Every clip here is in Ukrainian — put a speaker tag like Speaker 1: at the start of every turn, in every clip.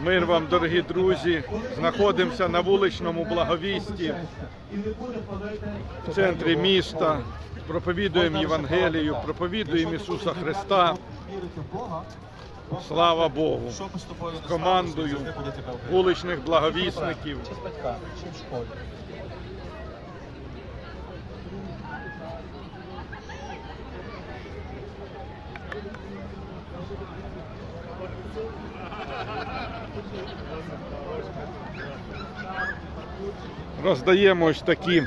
Speaker 1: Мир вам, дорогі друзі. Знаходимося на вуличному благовісті в центрі міста. Проповідуємо Євангелію, проповідуємо Ісуса Христа. Слава Богу!
Speaker 2: З
Speaker 1: командою вуличних благовісників. Роздаємо ось такі.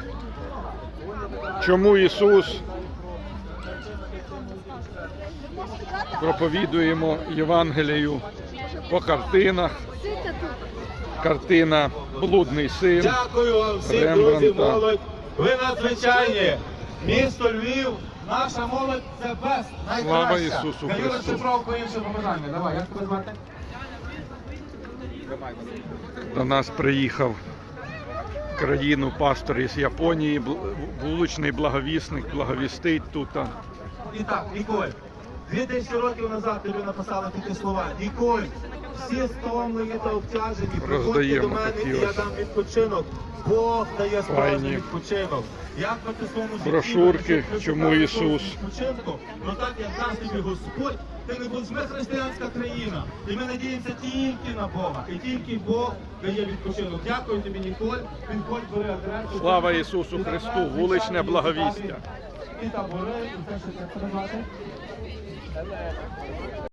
Speaker 1: Чому Ісус? Проповідуємо Євангелію по картинах. Картина Блудний син.
Speaker 2: Дякую вам всім, друзі, молодь. Ви надзвичайні. Місто Львів, наша молодь це бест. Найкраща. Даю
Speaker 1: Христу.
Speaker 2: розшифровку інше побажання. Давай, як тебе звати?
Speaker 1: До нас приїхав в країну пастор із Японії, вуличний благовісник, благовістить тут.
Speaker 2: І так, Ніколь, дві тисячі років назад тобі написали такі слова. Ніколь, всі стомлені та обтяжені, приходьте до мене і я дам відпочинок. Бог дає справжній відпочинок. Як би ти своєму житті
Speaker 1: брошурки, чому Ісус.
Speaker 2: Відпочинку, ну так як дасть тобі Господь, ти не будеш ми християнська країна. І ми надіємося тільки на Бога. І тільки Бог дає відпочинок. Дякую тобі, Ніколь. Відходь, бери адресу.
Speaker 1: Слава Ісусу Христу, вуличне благовістя.
Speaker 2: І табори, і все, що це треба.